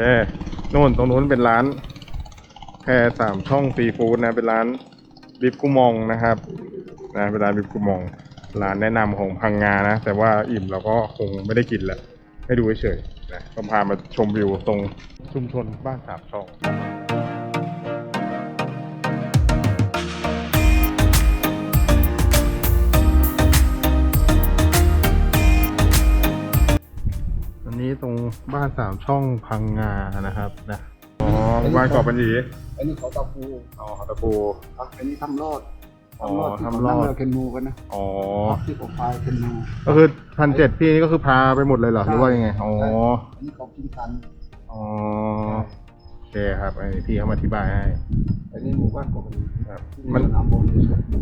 เคนู่นตรงนู้นเป็นร้านแพรสามช่องซีฟู้ดนะเป็นร้านบิบกุมองนะครับนะเป็นร้านบิบกุมองร้านแนะนำของพังงานะ แต่ว่าอิ่มเราก็คงไม่ได้กินแหละให้ดูเฉยๆนะก็พามาชมวิวตรงชุมชนบ้านสามช่อง นนี้ตรงบ้านสามช่องพังงานะครับนะอ๋อบ้านเกาะปัญญีอันนี้เขาตะปูอ๋อตะปูอะอันนี้ทำรอดอ๋อที่ทำรอดเขานั่งเรือเคนนูกันนะอ๋อที่ผมพายเคนนูก็คือพันเจ็ดพี่นี่ก็คือพาไปหมดเลยเหรอหรือว่ายังไงอ๋อใช่อันนี้เขากินกันอ๋อโอเคครับอันนี้พี่เขามาอธิบายให้อันนี้หมู่บ้านกบฏครับมัมันนน้ำบน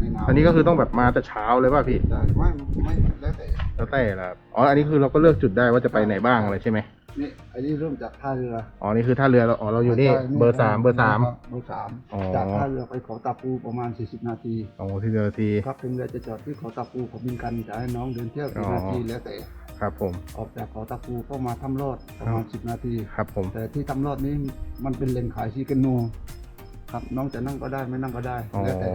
ในน้ำอันนี้ก็คือต้องแบบมาแต่เช้าเลยป่ะพี่ใช่ไม่ไม่แล้วแต่ แล้วแต่ละครับอ๋อ อันนี้คือเราก็เลือกจุดได้ว่าจะไปไหนบ้างอะไรใช่ไหมนี่อันนี้เริ่มจากท่าเรืออ๋อ นี่คือท่าเรือเราอ๋อ เราอยู่นี่ใช่เบอร์สามเบอร์สาม เบอร์สามอ๋อ จากท่าเรือไปเขาตะปูประมาณ 40 นาทีอ๋อที่เรือที ครับเป็นเรือจะจอดที่เขาตะปูเขาบินกันจะให้น้องเดินเที่ยวอ๋กี่อนาทีแล้วแต่ ครับผม ออกจากเขาตะปูก็มาทำรอดประมาณ 10 นาที ครับผม แต่ที่ทำรอดนี้มันเป็นเลนขายชีเกนนูครับน้องจะนั่งก็ได้ไม่นั่งก็ได้อ๋อแล้วแต่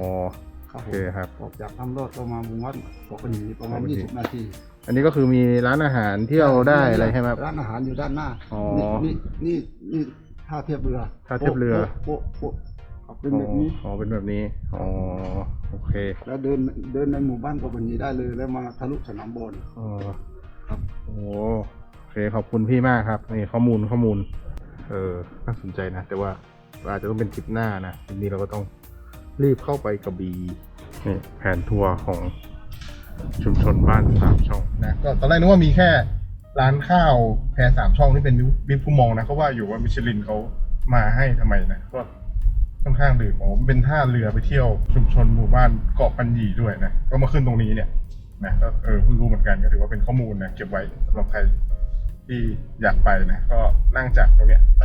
ครับโอผมเคครับ ออกจากทำรอดก็มาบุงวัดปกติประมาณปกติ20 นาที อันนี้ก็คือมีร้านอาหารเที่ยวได้อะไรใช่ไหมครับ ร้านอาหารอยู่ด้านหน้าอ๋อนี่นี่นี่นี่ท่าเทียบเรือท่าเทียบเรือโป๊ะโป๊ะโป๊ะครับเป็นแบบนี้อ๋อเป็นแบบนี้อ๋อโอเค แล้วเดินเดินในหมู่บ้านก็แบบนี้ได้เลยแล้วมาทะลุสนามบอลอ๋อครับโอ้โอเคขอบคุณพี่มากครับนี่ข้อมูลข้อมูล เออน่าสนใจนะแต่ว่าอาจจะต้องเป็นทริปหน้านะทีนี้เราก็ต้องรีบเข้าไปกระบี่นี่แผนทัวร์ของ ชุมชนบ้านสามช่อง นะก็ตอนแรกนึกว่ามีแค่ร้านข้าวแพรสามช่องที่เป็นบิบกุมองนะเขาว่าอยู่ว่ามิชลินเขามาให้ทำไมนะก็ค่อนข้างดื่มอ๋อมันเป็นท่าเรือไปเที่ยวชุมชนหมู่บ้านเกาะปัญญีด้วยนะก็มาขึ้นตรงนี้เนี่ยนะก็เออเพิ่งรู้เหมือนกันก็ถือว่าเป็นข้อมูลนะเก็บไว้สำหรับใครที่อยากไปนะก็นั่งจากตรงเนี้ยไป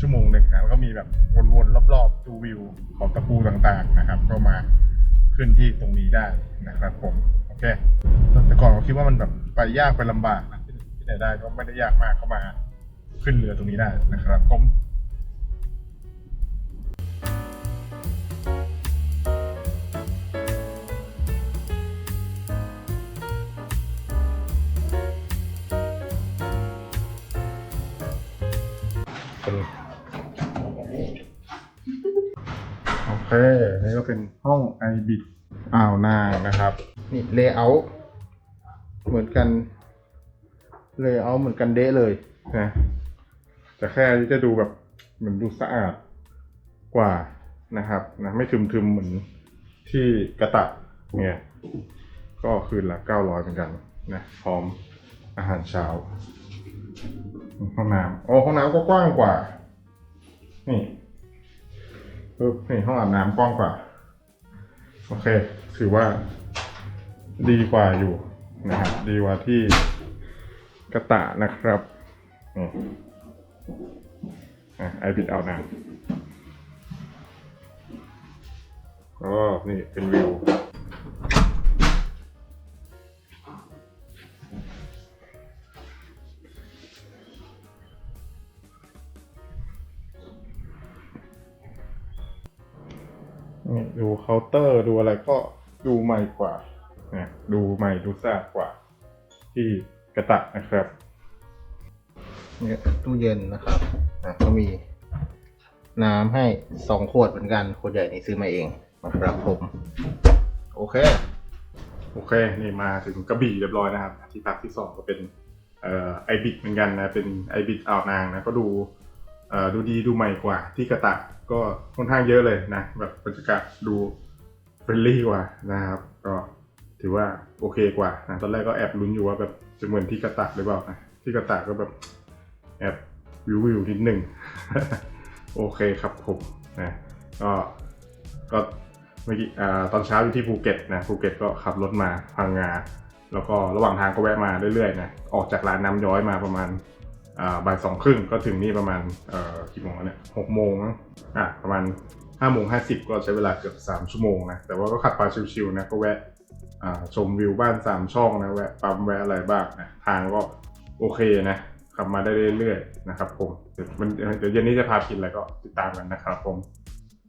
ชั่วโมงหนึ่งนะแล้วก็มีแบบวนๆรอบๆดูวิวของตะปูต่างๆนะครับ ก็มา ขึ้นที่ตรงนี้ได้นะครับผมโอเคแต่ก่อนเราคิดว่ามันแบบไปยากไปลำบากนะที่ไหนได้ก็ไม่ได้ยากมากเข้ามา ขึ้นเรือตรงนี้ได้นะครับผม เคนี่ก็เป็นห้องไอบิดอ่าวนางนะครับนี่เลเยอร์เหมือนกันเลเยอร์เหมือนกันเดะเลยนะแต่แค่จะดูแบบเหมือนดูสะอาดกว่านะครับนะไม่ทึมๆเหมือนที่กระตะเนี่ยก็คืนละเก้าร้อยเหมือนกันนะพร้อมอาหารเช้าห้องน้ำโอ้ห้องน้ำก็กว้างกว่า นี่ ปึ๊บนี่ห้องอาบน้ำกว้างกว่า โอเค ถือว่าดีกว่าอยู่นะครับดีกว่าที่กระตะนะครับนี่อะไอปิดเอาน้ำก็นี่เป็นวิว ดูเคาน์เตอร์ดูอะไรก็ดูใหม่กว่านะดูใหม่ดูสะอาดกว่า ที่กระตะนะครับเนี่ยตู้เย็นนะครับนะก็มีน้ำให้สองขวดเหมือนกันขวดใหญ่นี่ซื้อมาเองนะครับผม โอเค โอเค นี่มาถึงกระบี่เรียบร้อยนะครับ ที่พักที่สองก็เป็นเอ่อไอบิดเหมือนกันนะ เป็นไอบิดอ่าวนางนะ ก็ดูเอ่อ ดูดีดูใหม่กว่า ที่กระตะก็ค่อนข้างเยอะเลยนะแบบบรรยากาศดูเฟรนลี่กว่านะครับ ก็ถือว่าโอเคกว่านะตอนแรกก็แอบลุ้นอยู่ว่าแบบจะเหมือนที่กระตะหรือเปล่านะที่กระตะก็แบบแอบวิววิวนิดหนึ่งโอเคครับผมนะก็ก็เมื่อกี้ตอนเช้าอยู่ที่ภูเก็ตนะภูเก็ตก็ขับรถมาพังงา แล้วก็ระหว่างทางก็แวะมาเรื่อยๆนะออกจากร้านน้ำย้อยมาประมาณ บ่ายสองครึ่งก็ถึงนี่ประมาณกี่โมงแล้วเนี่ยหกโมงอะประมาณห้าโมงห้าสิบก็ใช้เวลาเกือบสามชั่วโมงนะ แต่ว่าก็ขับไปชิวๆนะ ก็แวะชมวิวบ้านสามช่องนะ แวะปั๊มแวะอะไรบ้างนะ ทางก็โอเคนะ ขับมาได้เรื่อยๆนะครับผมเดี๋ยวมันเดี๋ยวเย็นนี้จะพากินอะไรก็ติดตามกันนะครับผม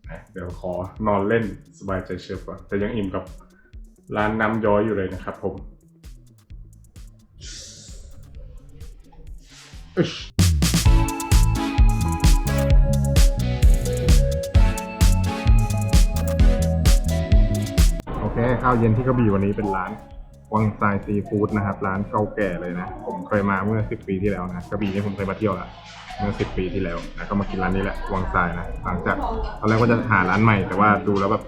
นะเดี๋ยวขอนอนเล่นสบายใจเชฟก่อนแต่ยังอิ่มกับร้านน้ำย้อยอยู่เลยนะครับผม โอเค ข้าวเย็นที่กระบี่วันนี้เป็นร้านวังทรายซีฟู้ดนะครับ ร้านเก่าแก่เลยนะ ผมเคยมาเมื่อ10ปีที่แล้วนะกระบี่นี่ผมเคยมาเที่ยวละเมื่อ10ปีที่แล้วนะก็มากินร้านนี้แหละวังทรายนะหลังจากตอนแรกว่าจะหาร้านใหม่ แต่ว่าดูแล้วแบบ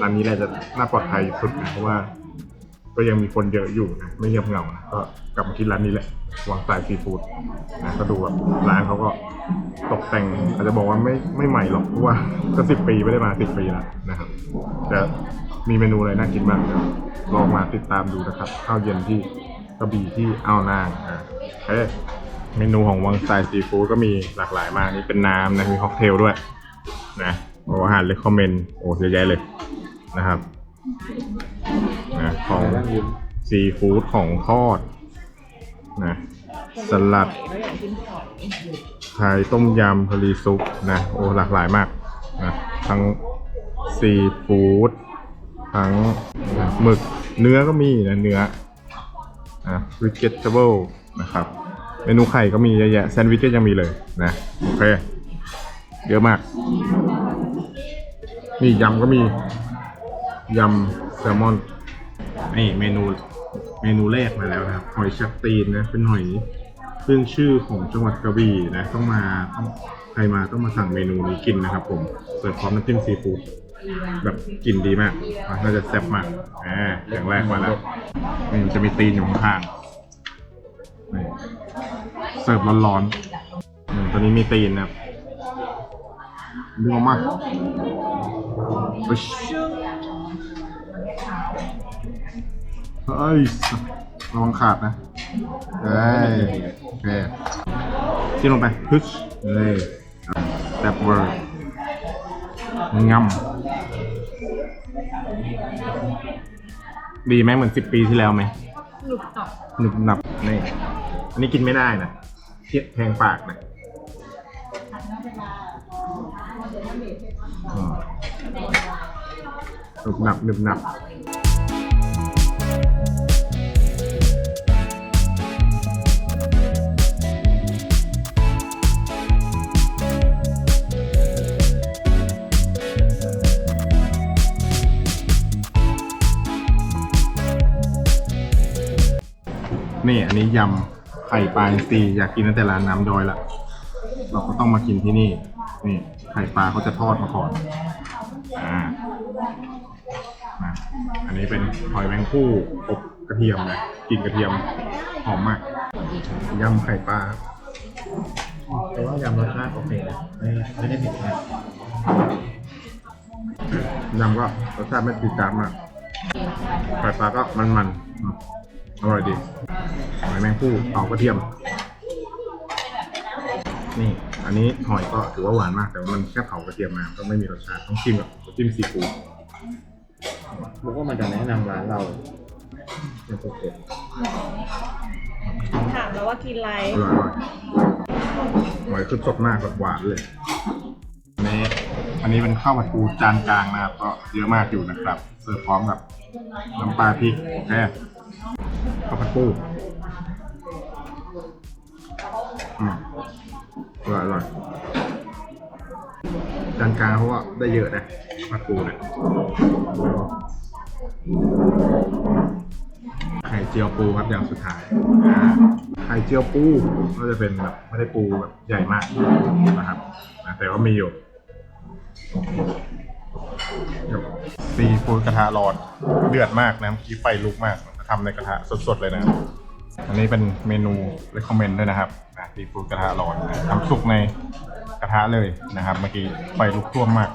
ร้านนี้แหละจะน่าปลอดภัยสุดนะเพราะว่า ก็ยังมีคนเยอะอยู่นะไม่เงียบเหงานะก็กลับมากินร้านนี้แหละวังทรายซีฟู้ดนะก็ดูแบบร้านเขาก็ตกแต่ง อาจจะบอกว่าไม่ไม่ใหม่หรอกเพราะว่าก็สิบปีไม่ได้มาสิบปีแล้วนะครับแต่มีเมนูอะไรน่ากินบ้างเดี๋ยวลองมาติดตามดูนะครับข้าวเย็นที่กระบี่ที่อ่าวนางอ่าเอ้ยเมนูของวังทรายซีฟู้ดก็มีหลากหลายมากนี่เป็นน้ำนะมีค็อกเทลด้วยนะโอ้อาหารเลคคอมเมนต์โอ้เยอะแยะเลยนะครับ นะของซีฟู้ดของทอดนะสลัดไข่ต้มยำพะรีซุปนะโอ้หลากหลายมากนะทั้งซีฟู้ดทั้งนะหมึกเนื้อก็มีนะเนื้อนะ vegetable นะครับ เมนูไข่ก็มีเยอะแยะแซนด์วิชก็ยังมีเลยนะโอเค เยอะมาก นี่ยำก็มี ยำแซลมอนนี่เมนูเมนูแรกมาแล้วนะครับหอยชักตีนนะเป็นหอยขึ้นชื่อของจังหวัดกระบี่นะต้องมาต้องใครมาต้องมาสั่งเมนูนี้กินนะครับ ผมเสิร์ฟพร้อมน้ำจิ้มซีฟู้ดแบบกลิ่นดีมากอะน่าจะแซ่บมากอ่าอย่างแรกมาแล้วนี่มันจะมีตีนอยู่ข้างๆนี่เสิร์ฟร้อนๆอืมตัวนี้มีตีนนะครับดึงออกมาอึ๊ช เฮ้ยระวังขาดนะเฮ้ยโอเคจิ้มลงไปฮึชเลยแซ่บเวอร์งำดีไหมเหมือนสิบปีที่แล้วไหมหนุบตับหนุบหนับนี่อันนี้กินไม่ได้นะเทียแทงปากนะ หนุบหนับหนุบหนับนี่อันนี้ยำไข่ปลาอินทรีอยากกินตั้งแต่ร้านน้ำดอยละ เราก็ต้องมากินที่นี่ นี่ไข่ปลาเขาจะทอดมาก่อน นะอันนี้เป็นหอยแมงผู้อบกระเทียมนะกลินกระเทียมหอมมากยำไข่ปลาแต่ว่ายำรสชาติโอเคนะไม่ไม่ได้ผ็ดมากยำก็รสชาติไม่ติดจานมากไข่ปลาก็มันๆอืมอร่อยดีหอยแมงผู้เผากระเทียม นี่ อันนี้หอยก็ถือว่าหวานมาก แต่ว่ามันแค่เผากระเทียมมาก็ไม่มีรสชาติต้องชิมกับน้ำจิ้มซีฟู้ด มุกว่ามันจะแนะนำร้านเราเป็นสุดถามแล้วว่ากินอะไรอร่อยอร่อยหอยคือสดมากแบบหวานเลยอันนี้อันนี้เป็นข้าวผัดปูจานกลางนะครับ ก็เยอะมากอยู่นะครับ เสิร์ฟพร้อมกับน้ำปลาพริกโอเคข้าวผัดปูอืมอร่อยอร่อย จานกลางเพราะว่าได้เยอะนะผัดปูเนี่ยไข่เจียวปูครับอย่างสุดท้ายไข่เจียวปูก็จะเป็นแบบไม่ได้ปูแบบใหญ่มากนะครับแต่ว่ามีอยู่ซีฟู้ดกระทะร้อนเดือดมากนะเมื่อกี้ไฟลุกมากทำในกระทะสดๆเลยนะ อันนี้เป็นเมนู recommend ด้วยนะครับนะซีฟู้ดกระทะร้อนนะทำสุกใน กระทะเลยนะครับ เมื่อกี้ไฟลุกท่วมมาก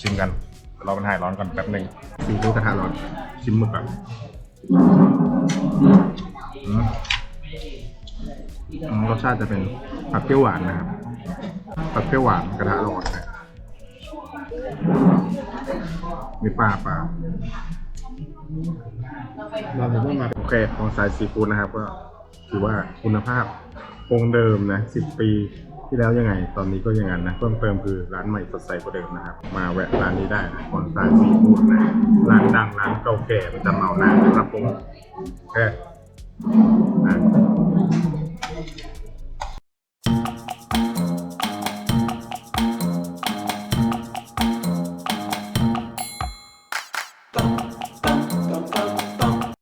ชิมกันเดี๋ยวเรามันหายร้อนก่อนแป๊บหนึ่งซีฟู้ดกระทะร้อน ชิมหมึกแบบอืมรสชาติจะเป็นผัดเปรี้ยวหวานนะครับผัดเปรี้ยวหวานกระทะร้อนนะมีปลาปลาเราจะต้องมาโอเคของสายซีฟู้ดนะครับ ก็ถือว่าคุณภาพคงเดิมนะสิบปี ที่แล้วยังไง ตอนนี้ก็ยังงั้นนะ เพิ่มเติมคือร้านใหม่สดใสกว่าเดิมนะครับ มาแวะร้านนี้ได้นะคอนซานซีฟู้ดนะ ร้านดังร้านเก่าแก่ประจำเมานานะครับผมแค่นะ